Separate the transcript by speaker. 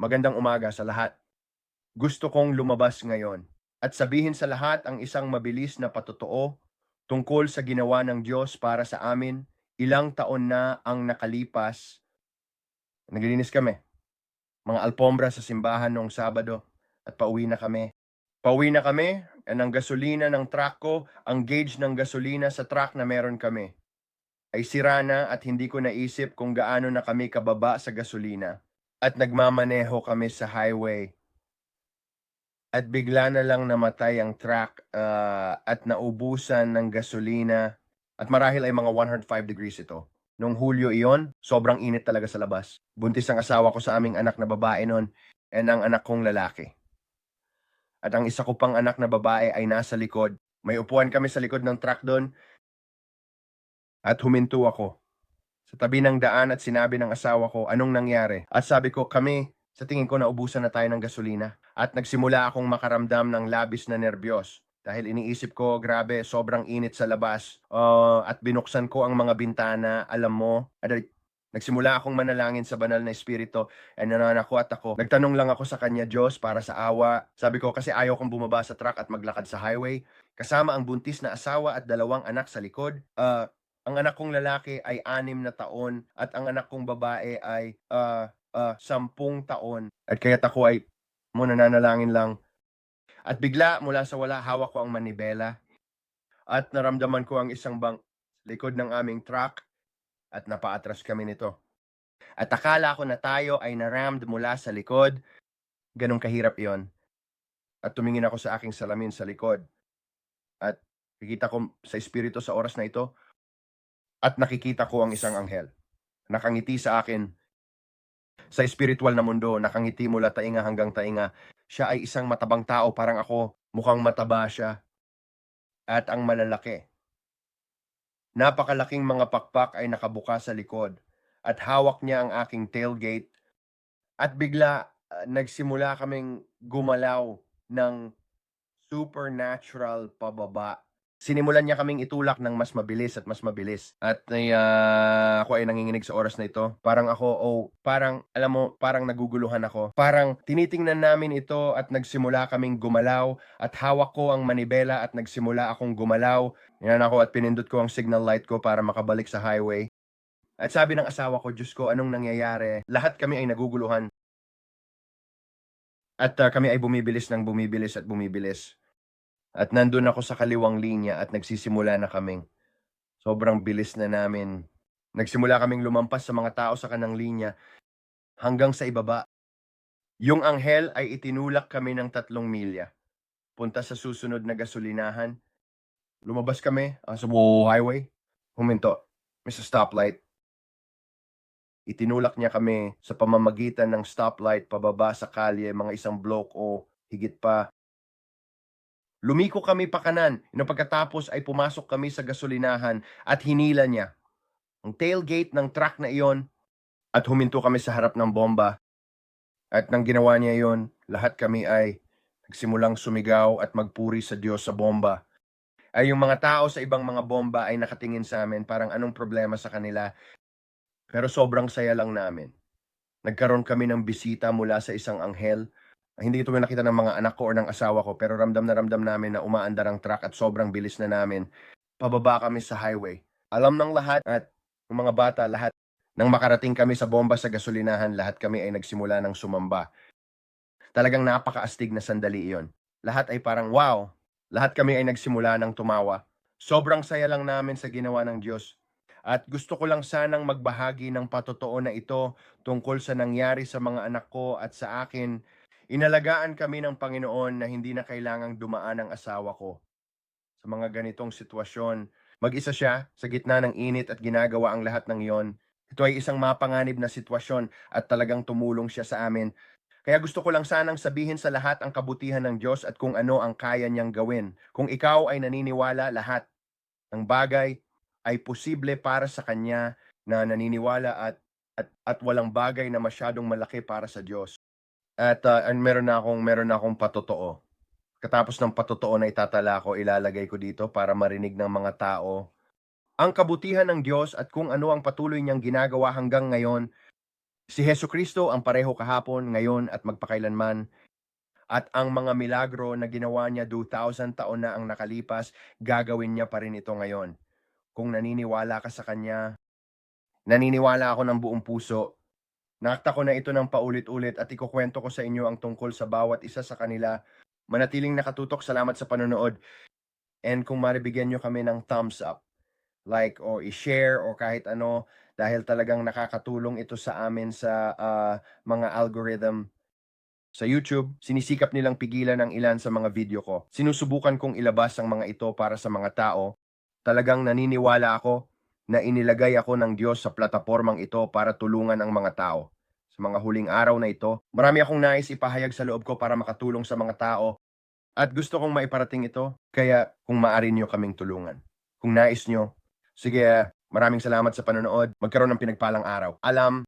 Speaker 1: Magandang umaga sa lahat. Gusto kong lumabas ngayon at sabihin sa lahat ang isang mabilis na patotoo tungkol sa ginawa ng Diyos para sa amin. Ilang taon na ang nakalipas. Naglilinis kami. Mga alpombra sa simbahan noong Sabado at pauwi na kami. Pauwi na kami, and ang gasolina ng truck ko, ang gauge ng gasolina sa truck na meron kami, ay sira na at hindi ko naisip kung gaano na kami kababa sa gasolina. At nagmamaneho kami sa highway. At bigla na lang namatay ang truck ah, at naubusan ng gasolina. At marahil ay mga 105 degrees ito. Nung Hulyo iyon, sobrang init talaga sa labas. Buntis ang asawa ko sa aming anak na babae noon and ang anak kong lalaki. At ang isa ko pang anak na babae ay nasa likod. May upuan kami sa likod ng truck doon. At huminto ako sa tabi ng daan at sinabi ng asawa ko anong nangyari. At sabi ko, kami, sa tingin ko naubusan na tayo ng gasolina. At nagsimula akong makaramdam ng labis na nerbiyos. Dahil iniisip ko, grabe, sobrang init sa labas. Uh, at binuksan ko ang mga bintana, alam mo, at Nagsimula akong manalangin sa banal na espiritu at nananakot ako. Nagtanong lang ako sa kanya, Diyos, para sa awa. Sabi ko kasi ayaw kong bumaba sa truck at maglakad sa highway. Kasama ang buntis na asawa at dalawang anak sa likod. Uh, ang anak kong lalaki ay anim na taon at ang anak kong babae ay uh, uh, sampung taon. At kaya't ako ay mo nananalangin lang. At bigla mula sa wala hawak ko ang manibela at naramdaman ko ang isang bang likod ng aming truck at napaatras kami nito. At akala ko na tayo ay naramd mula sa likod. Ganong kahirap yon. At tumingin ako sa aking salamin sa likod. At nakikita ko sa espiritu sa oras na ito. At nakikita ko ang isang anghel. Nakangiti sa akin. Sa espiritual na mundo, nakangiti mula tainga hanggang tainga. Siya ay isang matabang tao, parang ako. Mukhang mataba siya. At ang malalaki. Napakalaking mga pakpak ay nakabuka sa likod at hawak niya ang aking tailgate at bigla uh, nagsimula kaming gumalaw ng supernatural pababa sinimulan niya kaming itulak ng mas mabilis at mas mabilis. At uh, ako ay nanginginig sa oras na ito. Parang ako, oh, parang, alam mo, parang naguguluhan ako. Parang tinitingnan namin ito at nagsimula kaming gumalaw at hawak ko ang manibela at nagsimula akong gumalaw. Yan ako at pinindot ko ang signal light ko para makabalik sa highway. At sabi ng asawa ko, Diyos ko, anong nangyayari? Lahat kami ay naguguluhan. At uh, kami ay bumibilis ng bumibilis at bumibilis. At nandun ako sa kaliwang linya at nagsisimula na kaming sobrang bilis na namin. Nagsimula kaming lumampas sa mga tao sa kanang linya hanggang sa ibaba. Yung anghel ay itinulak kami ng tatlong milya. Punta sa susunod na gasolinahan. Lumabas kami uh, sa highway. Huminto. May sa stoplight. Itinulak niya kami sa pamamagitan ng stoplight pababa sa kalye mga isang block o higit pa Lumiko kami pa kanan. No, pagkatapos ay pumasok kami sa gasolinahan at hinila niya ang tailgate ng truck na iyon at huminto kami sa harap ng bomba. At nang ginawa niya iyon, lahat kami ay nagsimulang sumigaw at magpuri sa Diyos sa bomba. Ay yung mga tao sa ibang mga bomba ay nakatingin sa amin parang anong problema sa kanila. Pero sobrang saya lang namin. Nagkaroon kami ng bisita mula sa isang anghel hindi ito nakita ng mga anak ko o ng asawa ko, pero ramdam na ramdam namin na umaandar ang truck at sobrang bilis na namin. Pababa kami sa highway. Alam ng lahat at ng mga bata, lahat. Nang makarating kami sa bomba sa gasolinahan, lahat kami ay nagsimula ng sumamba. Talagang napakaastig na sandali iyon. Lahat ay parang wow. Lahat kami ay nagsimula ng tumawa. Sobrang saya lang namin sa ginawa ng Diyos. At gusto ko lang sanang magbahagi ng patotoo na ito tungkol sa nangyari sa mga anak ko at sa akin Inalagaan kami ng Panginoon na hindi na kailangang dumaan ang asawa ko. Sa mga ganitong sitwasyon, mag-isa siya sa gitna ng init at ginagawa ang lahat ng iyon. Ito ay isang mapanganib na sitwasyon at talagang tumulong siya sa amin. Kaya gusto ko lang sanang sabihin sa lahat ang kabutihan ng Diyos at kung ano ang kaya niyang gawin. Kung ikaw ay naniniwala lahat ng bagay ay posible para sa Kanya na naniniwala at, at, at walang bagay na masyadong malaki para sa Diyos. At, ah, and meron na akong meron na akong patotoo. Katapos ng patotoo na itatala ko, ilalagay ko dito para marinig ng mga tao ang kabutihan ng Diyos at kung ano ang patuloy niyang ginagawa hanggang ngayon Si Heso Kristo ang pareho kahapon, ngayon at magpakailanman. At ang mga milagro na ginawa niya 2,000 taon na ang nakalipas, gagawin niya pa rin ito ngayon. Kung naniniwala ka sa Kanya, naniniwala ako ng buong puso. Nakta ko na ito ng paulit-ulit at ikukwento ko sa inyo ang tungkol sa bawat isa sa kanila. Manatiling nakatutok, salamat sa panonood. And kung maribigyan nyo kami ng thumbs up, like or i-share or kahit ano, dahil talagang nakakatulong ito sa amin sa ah, mga algorithm sa YouTube, sinisikap nilang pigilan ang ilan sa mga video ko. Sinusubukan kong ilabas ang mga ito para sa mga tao. Talagang naniniwala ako na inilagay ako ng Diyos sa platapormang ito para tulungan ang mga tao. Sa mga huling araw na ito, marami akong nais ipahayag sa loob ko para makatulong sa mga tao. At gusto kong maiparating ito, kaya kung maaari nyo kaming tulungan. Kung nais nyo, sige, maraming salamat sa panonood. Magkaroon ng pinagpalang araw. Alam,